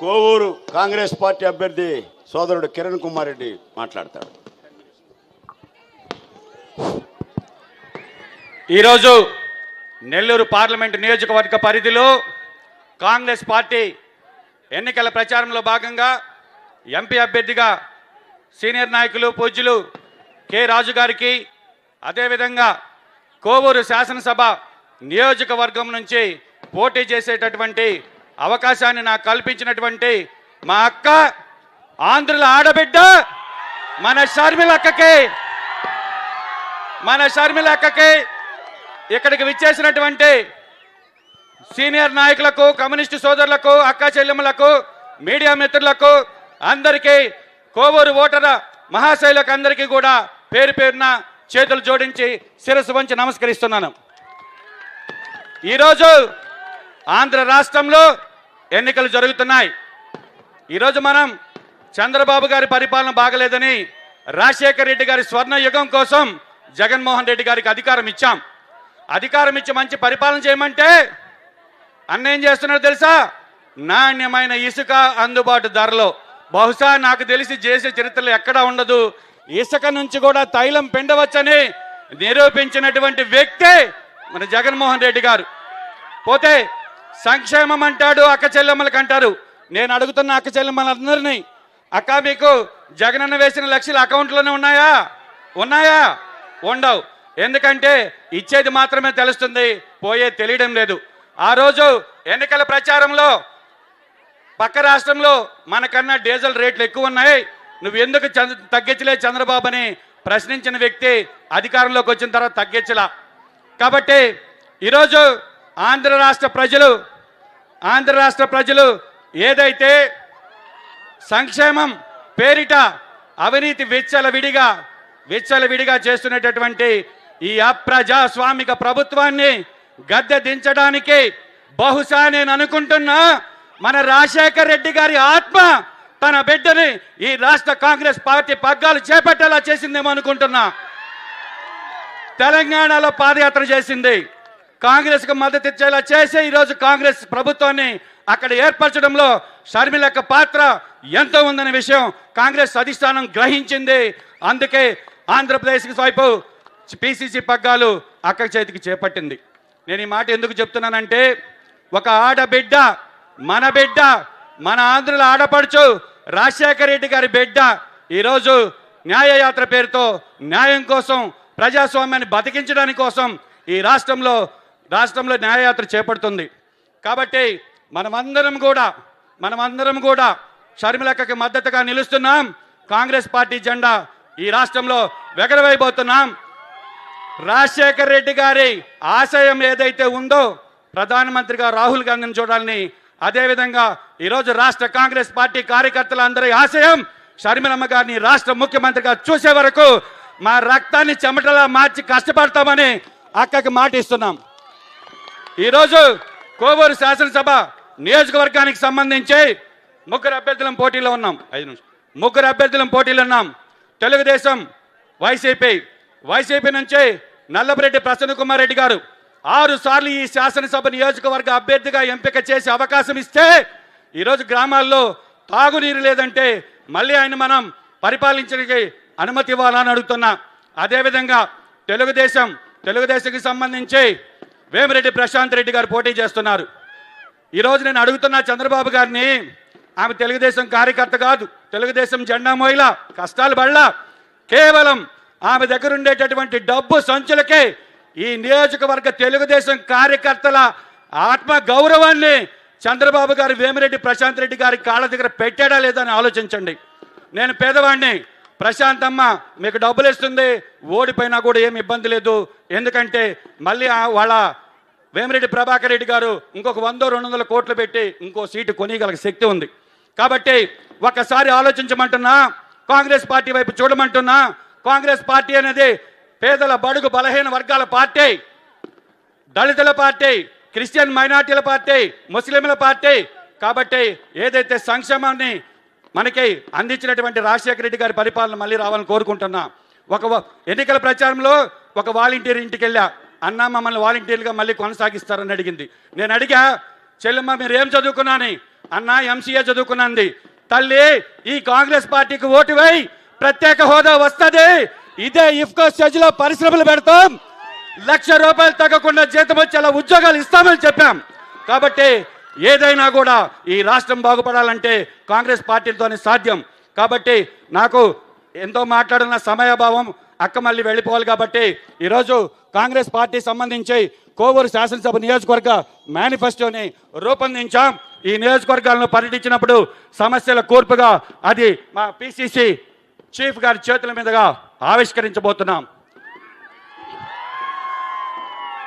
Kovur Congress party అభ్యర్థి సోదరుడు కిరణ్ కుమార్ రెడ్డి మాట్లాడతాడు. ఈరోజు నెల్లూరు పార్లమెంటు నియోజకవర్గ పరిధిలో కాంగ్రెస్ పార్టీ ఎన్నికల ప్రచారంలో భాగంగా ఎంపీ అభ్యర్థిగా సీనియర్ నాయకులు పూజ్యులు కె రాజు గారికి అదేవిధంగా కోవూరు శాసనసభ నియోజకవర్గం నుంచి పోటీ చేసేటటువంటి అవకాశాన్ని నాకు కల్పించినటువంటి మా అక్క ఆంధ్రుల ఆడబిడ్డ మన షర్మిల అక్కకి. మన షర్మిల అక్కకి ఇక్కడికి విచ్చేసినటువంటి సీనియర్ నాయకులకు కమ్యూనిస్టు సోదరులకు అక్క చెల్లెమ్మలకు మీడియా మిత్రులకు అందరికీ కోవూరు ఓటర మహాశైలకు అందరికీ కూడా పేరు పేరున చేతులు జోడించి శిరస్సు వంచి నమస్కరిస్తున్నాను. ఈరోజు ఆంధ్ర రాష్ట్రంలో ఎన్నికలు జరుగుతున్నాయి. ఈరోజు మనం చంద్రబాబు గారి పరిపాలన బాగలేదని రాజశేఖర్ రెడ్డి గారి స్వర్ణ యుగం కోసం జగన్మోహన్ రెడ్డి గారికి అధికారం ఇచ్చాం. అధికారం ఇచ్చి మంచి పరిపాలన చేయమంటే అన్న ఏం చేస్తున్నారో తెలుసా? నాణ్యమైన ఇసుక అందుబాటు ధరలో. బహుశా నాకు తెలిసి చేసే చరిత్రలో ఎక్కడా ఉండదు. ఇసుక నుంచి కూడా తైలం పిండవచ్చని నిరూపించినటువంటి వ్యక్తే మన జగన్మోహన్ రెడ్డి గారు. పోతే సంక్షేమం అంటాడు అక్క చెల్లెమ్మలకు అంటారు. నేను అడుగుతున్న అక్క చెల్లెమ్మలందరినీ అక్క మీకు జగనన్న వేసిన లక్షలు అకౌంట్లోనే ఉన్నాయా? ఉన్నాయా? ఉండవు. ఎందుకంటే ఇచ్చేది మాత్రమే తెలుస్తుంది పోయే తెలియడం లేదు. ఆ రోజు ఎన్నికల ప్రచారంలో పక్క రాష్ట్రంలో మనకన్నా డీజిల్ రేట్లు ఎక్కువ ఉన్నాయి. నువ్వు ఎందుకు తగ్గించలే చంద్రబాబు అని ప్రశ్నించిన వ్యక్తి అధికారంలోకి వచ్చిన తర్వాత తగ్గించలా. కాబట్టి ఈరోజు ఆంధ్ర రాష్ట్ర ప్రజలు ఆంధ్ర రాష్ట్ర ప్రజలు ఏదైతే సంక్షేమం పేరిట అవినీతి విచ్చల విడిగా విచ్చల విడిగా చేస్తున్నటువంటి ఈ అప్రజాస్వామిక ప్రభుత్వాన్ని గద్దె దించడానికి బహుశా నేను అనుకుంటున్నా మన రాజశేఖర్ రెడ్డి గారి ఆత్మ తన బిడ్డని ఈ రాష్ట్ర కాంగ్రెస్ పార్టీ పగ్గాలు చేపట్టేలా చేసిందేమో అనుకుంటున్నా. తెలంగాణలో పాదయాత్ర చేసింది. కాంగ్రెస్కు మద్దతు ఇచ్చేలా చేసే ఈరోజు కాంగ్రెస్ ప్రభుత్వాన్ని అక్కడ ఏర్పరచడంలో షర్మిల యొక్క పాత్ర ఎంతో ఉందనే విషయం కాంగ్రెస్ అధిష్టానం గ్రహించింది. అందుకే ఆంధ్రప్రదేశ్కి వైపు పిసిసి పగ్గాలు అక్క చేతికి చేపట్టింది. నేను ఈ మాట ఎందుకు చెప్తున్నానంటే ఒక ఆడబిడ్డ మన బిడ్డ మన ఆంధ్రుల ఆడపడుచు రాజశేఖర రెడ్డి గారి బిడ్డ ఈరోజు న్యాయయాత్ర పేరుతో న్యాయం కోసం ప్రజాస్వామ్యాన్ని బతికించడానికి కోసం ఈ రాష్ట్రంలో రాష్ట్రంలో న్యాయయాత్ర చేపడుతుంది. కాబట్టి మనమందరం కూడా మనమందరం కూడా షర్మిలక్కకి మద్దతుగా నిలుస్తున్నాం. కాంగ్రెస్ పార్టీ జెండా ఈ రాష్ట్రంలో వెగరవైపోతున్నాం రాజశేఖర్ రెడ్డి గారి ఆశయం ఏదైతే ఉందో ప్రధానమంత్రిగా రాహుల్ గాంధీని చూడాలని అదేవిధంగా ఈరోజు రాష్ట్ర కాంగ్రెస్ పార్టీ కార్యకర్తలందరి ఆశయం షర్మిలమ్మ గారిని రాష్ట్ర ముఖ్యమంత్రిగా చూసే వరకు మా రక్తాన్ని చెమటలా మార్చి కష్టపడతామని అక్కకి మాట ఇస్తున్నాం ఈరోజు కోవూరు శాసనసభ నియోజకవర్గానికి సంబంధించి ముగ్గురు అభ్యర్థులం పోటీలో ఉన్నాం. ఐదు నిమిషం ముగ్గురు అభ్యర్థులం పోటీలో ఉన్నాం. తెలుగుదేశం వైసీపీ. వైసీపీ నుంచి నల్లబరెడ్డి ప్రసన్న కుమార్ రెడ్డి గారు ఆరు సార్లు ఈ శాసనసభ నియోజకవర్గ అభ్యర్థిగా ఎంపిక చేసి అవకాశం ఇస్తే ఈరోజు గ్రామాల్లో తాగునీరు లేదంటే మళ్ళీ ఆయన మనం పరిపాలించడానికి అనుమతి ఇవ్వాలని అడుగుతున్నా. అదేవిధంగా తెలుగుదేశం తెలుగుదేశంకి సంబంధించి వేమిరెడ్డి ప్రశాంత్ రెడ్డి గారు పోటీ చేస్తున్నారు. ఈరోజు నేను అడుగుతున్నా చంద్రబాబు గారిని ఆమె తెలుగుదేశం కార్యకర్త కాదు తెలుగుదేశం జెండా మోయిల కష్టాలు పడలా. కేవలం ఆమె దగ్గర ఉండేటటువంటి డబ్బు సంచులకే ఈ నియోజకవర్గ తెలుగుదేశం కార్యకర్తల ఆత్మ గౌరవాన్ని చంద్రబాబు గారు వేమిరెడ్డి ప్రశాంత్ రెడ్డి గారి కాళ్ళ దగ్గర పెట్టాడా లేదా అని ఆలోచించండి. నేను పేదవాడిని ప్రశాంతమ్మ మీకు డబ్బులు ఇస్తుంది ఓడిపోయినా కూడా ఏమి ఇబ్బంది లేదు. ఎందుకంటే మళ్ళీ వాళ్ళ వేమిరెడ్డి ప్రభాకర్ రెడ్డి గారు ఇంకొక వందో రెండు వందల కోట్లు పెట్టి ఇంకో సీటు కొనిగల శక్తి ఉంది. కాబట్టి ఒకసారి ఆలోచించమంటున్నా కాంగ్రెస్ పార్టీ వైపు చూడమంటున్నా కాంగ్రెస్ పార్టీ అనేది పేదల బడుగు బలహీన వర్గాల పార్టీ దళితుల పార్టీ క్రిస్టియన్ మైనార్టీల పార్టీ ముస్లింల పార్టీ. కాబట్టి ఏదైతే సంక్షేమాన్ని మనకి అందించినటువంటి రాజశేఖర రెడ్డి గారి పరిపాలన మళ్ళీ రావాలని కోరుకుంటున్నా. ఒక ఎన్నికల ప్రచారంలో ఒక వాలంటీర్ ఇంటికి వెళ్ళా అన్న మమ్మల్ని వాలంటీర్గా మళ్ళీ కొనసాగిస్తారని అడిగింది. నేను అడిగా చెల్లెమ్మ మీరు ఏం చదువుకున్నాను? అన్న ఎంసీఏ చదువుకున్నది. తల్లి ఈ కాంగ్రెస్ పార్టీకి ఓటు వేయి. ప్రత్యేక హోదా వస్తుంది. ఇదే ఇఫ్కో స్టేజ్లో పరిశ్రమలు పెడతాం. లక్ష రూపాయలు తగ్గకుండా జీతం వచ్చేలా ఉద్యోగాలు ఇస్తామని చెప్పాం. కాబట్టి ఏదైనా కూడా ఈ రాష్ట్రం బాగుపడాలంటే కాంగ్రెస్ పార్టీలతోనే సాధ్యం. కాబట్టి నాకు ఎంతో మాట్లాడిన సమయభావం అక్క మళ్ళీ వెళ్ళిపోవాలి కాబట్టి ఈరోజు కాంగ్రెస్ పార్టీ సంబంధించి కోవూరు శాసనసభ నియోజకవర్గ మేనిఫెస్టోని రూపొందించాం. ఈ నియోజకవర్గాలను పర్యటించినప్పుడు సమస్యల కూర్పుగా అది మా పిసిసి చీఫ్ గారి చేతుల మీదుగా ఆవిష్కరించబోతున్నాం.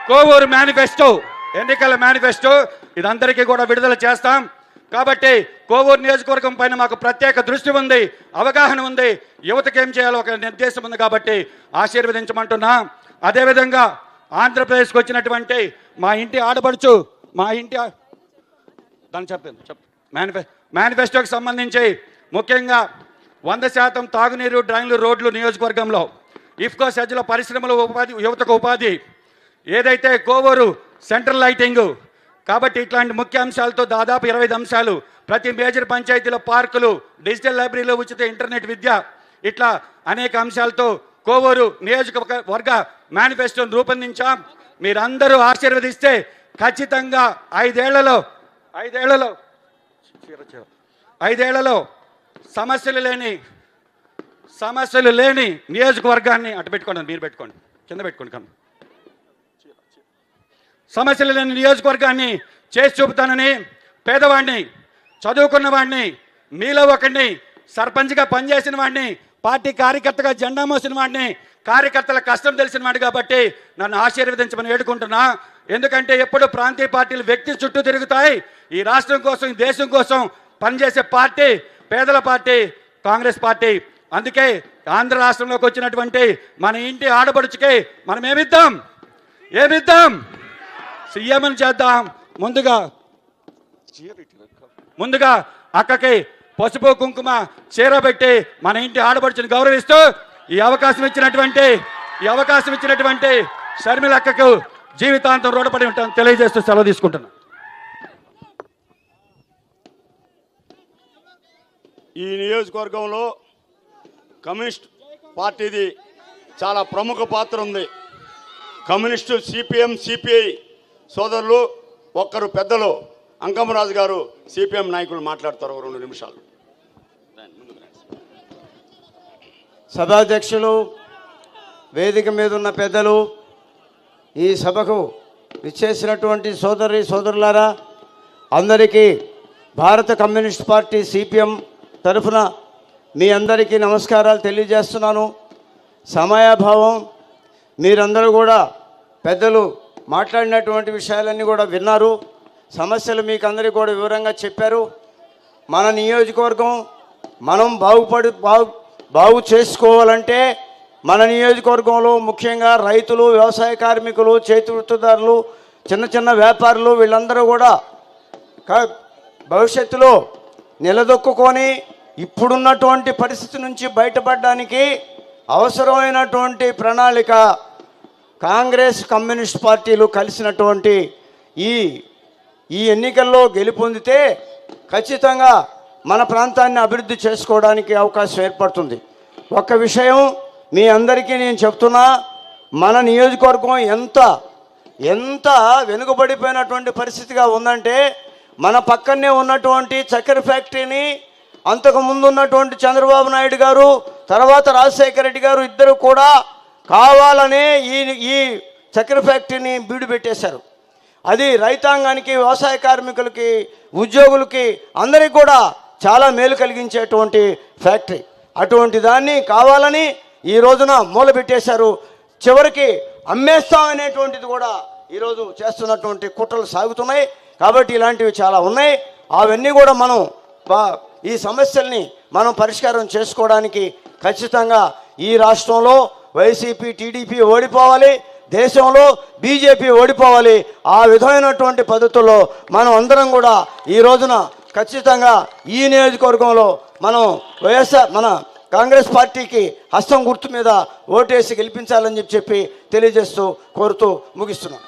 కోవూరు మేనిఫెస్టో ఎన్నికల మేనిఫెస్టో ఇదందరికీ కూడా విడుదల చేస్తాం. కాబట్టి కోవూరు నియోజకవర్గం పైన మాకు ప్రత్యేక దృష్టి ఉంది అవగాహన ఉంది. యువతకి ఏం చేయాలో ఒక నిర్దేశం ఉంది కాబట్టి ఆశీర్వదించమంటున్నా. అదేవిధంగా ఆంధ్రప్రదేశ్కి వచ్చినటువంటి మా ఇంటి ఆడపడుచు మా ఇంటి దాన్ని చెప్పండి చెప్పు. మేనిఫె మేనిఫెస్టోకి సంబంధించి ముఖ్యంగా వంద శాతం తాగునీరు డ్రైన్లు రోడ్లు నియోజకవర్గంలో ఇఫ్కో సజ్జల పరిశ్రమలు ఉపాధి యువతకు ఉపాధి. ఏదైతే కోవూరు సెంట్రల్ లైటింగ్ కాబట్టి ఇట్లాంటి ముఖ్య అంశాలతో దాదాపు ఇరవై ఐదు అంశాలు ప్రతి మేజర్ పంచాయతీలో పార్కులు డిజిటల్ లైబ్రరీలో ఉచిత ఇంటర్నెట్ విద్య ఇట్లా అనేక అంశాలతో కోవూరు నియోజకవర్గ మేనిఫెస్టోను రూపొందించాం. మీరందరూ ఆశీర్వదిస్తే ఖచ్చితంగా ఐదేళ్ళలో ఐదేళ్ళలో ఐదేళ్ళలో సమస్యలు లేని సమస్యలు లేని నియోజకవర్గాన్ని అటు పెట్టుకోండి మీరు పెట్టుకోండి కింద పెట్టుకోండి కమ్మ సమస్యలు లేని నియోజకవర్గాన్ని చేసి చూపుతానని పేదవాడిని చదువుకున్న వాడిని మీలో ఒకడిని సర్పంచ్గా పనిచేసిన వాడిని పార్టీ కార్యకర్తగా జెండా మోసిన వాడిని కార్యకర్తల కష్టం తెలిసిన వాడు కాబట్టి నన్ను ఆశీర్వదించమని వేడుకుంటున్నా. ఎందుకంటే ఎప్పుడు ప్రాంతీయ పార్టీలు వ్యక్తి చుట్టూ తిరుగుతాయి. ఈ రాష్ట్రం కోసం ఈ దేశం కోసం పనిచేసే పార్టీ పేదల పార్టీ కాంగ్రెస్ పార్టీ. అందుకే ఆంధ్ర రాష్ట్రంలోకి వచ్చినటువంటి మన ఇంటి ఆడపడుచుకి మనం ఏమిద్దాం ఏమిద్దాం? సీఎం చేద్దాం. ముందుగా ముందుగా అక్కకి పసుపు కుంకుమ చీర పెట్టి మన ఇంటి ఆడపడుచుని గౌరవిస్తూ ఈ అవకాశం ఇచ్చినటువంటి ఈ అవకాశం ఇచ్చినటువంటి షర్మిల అక్కకు జీవితాంతం రుణపడి ఉంటాను తెలియజేస్తూ సెలవు తీసుకుంటున్నాను ఈ నియోజకవర్గంలో కమ్యూనిస్ట్ పార్టీది చాలా ప్రముఖ పాత్ర ఉంది. కమ్యూనిస్టు సిపిఎం సిపిఐ సోదరులు ఒక్కరు పెద్దలు అంకమరాజు గారు సిపిఎం నాయకులు మాట్లాడతారు రెండు నిమిషాలు. సభాధ్యక్షులు వేదిక మీద ఉన్న పెద్దలు ఈ సభకు విచ్చేసినటువంటి సోదరి సోదరులారా అందరికీ భారత కమ్యూనిస్ట్ పార్టీ సిపిఎం తరఫున మీ అందరికీ నమస్కారాలు తెలియజేస్తున్నాను. సమయాభావం మీరందరూ కూడా పెద్దలు మాట్లాడినటువంటి విషయాలన్నీ కూడా విన్నారు. సమస్యలు మీకు అందరికీ కూడా వివరంగా చెప్పారు. మన నియోజకవర్గం మనం బాగుపడి బాగు బాగు చేసుకోవాలంటే మన నియోజకవర్గంలో ముఖ్యంగా రైతులు వ్యవసాయ కార్మికులు చేతి వృత్తిదారులు చిన్న చిన్న వ్యాపారులు వీళ్ళందరూ కూడా కా- భవిష్యత్తులో నిలదొక్కుకొని ఇప్పుడున్నటువంటి పరిస్థితి నుంచి బయటపడడానికి అవసరమైనటువంటి ప్రణాళిక కాంగ్రెస్ కమ్యూనిస్ట్ పార్టీలు కలిసినటువంటి ఈ ఈ ఎన్నికల్లో గెలుపొందితే ఖచ్చితంగా మన ప్రాంతాన్ని అభివృద్ధి చేసుకోవడానికి అవకాశం ఏర్పడుతుంది. ఒక విషయం మీ అందరికీ నేను చెప్తున్నా మన నియోజకవర్గం ఎంత ఎంత వెనుకబడిపోయినటువంటి పరిస్థితిగా ఉందంటే మన పక్కనే ఉన్నటువంటి చక్కెర ఫ్యాక్టరీని అంతకు ముందు ఉన్నటువంటి చంద్రబాబు నాయుడు గారు తర్వాత రాజశేఖర రెడ్డి గారు ఇద్దరు కూడా కావాలనే ఈ ఈ చక్కెర ఫ్యాక్టరీని బీడు పెట్టేశారు. అది రైతాంగానికి వ్యవసాయ కార్మికులకి ఉద్యోగులకి అందరికీ కూడా చాలా మేలు కలిగించేటువంటి ఫ్యాక్టరీ. అటువంటి దాన్ని కావాలని ఈ రోజున మూలబెట్టేశారు. చివరికి అమ్మేస్తాం అనేటువంటిది కూడా ఈరోజు చేస్తున్నటువంటి కుట్రలు సాగుతున్నాయి. కాబట్టి ఇలాంటివి చాలా ఉన్నాయి. అవన్నీ కూడా మనం ఈ సమస్యల్ని మనం పరిష్కారం చేసుకోవడానికి ఖచ్చితంగా ఈ రాష్ట్రంలో వైసీపీ టీడీపీ ఓడిపోవాలి దేశంలో బీజేపీ ఓడిపోవాలి. ఆ విధమైనటువంటి పద్ధతుల్లో మనం అందరం కూడా ఈ రోజున ఖచ్చితంగా ఈ నియోజకవర్గంలో మనం వైఎస్ఆర్ మన కాంగ్రెస్ పార్టీకి హస్తం గుర్తు మీద ఓటేసి గెలిపించాలని చెప్పి చెప్పి తెలియజేస్తూ కోరుతూ ముగిస్తున్నాం.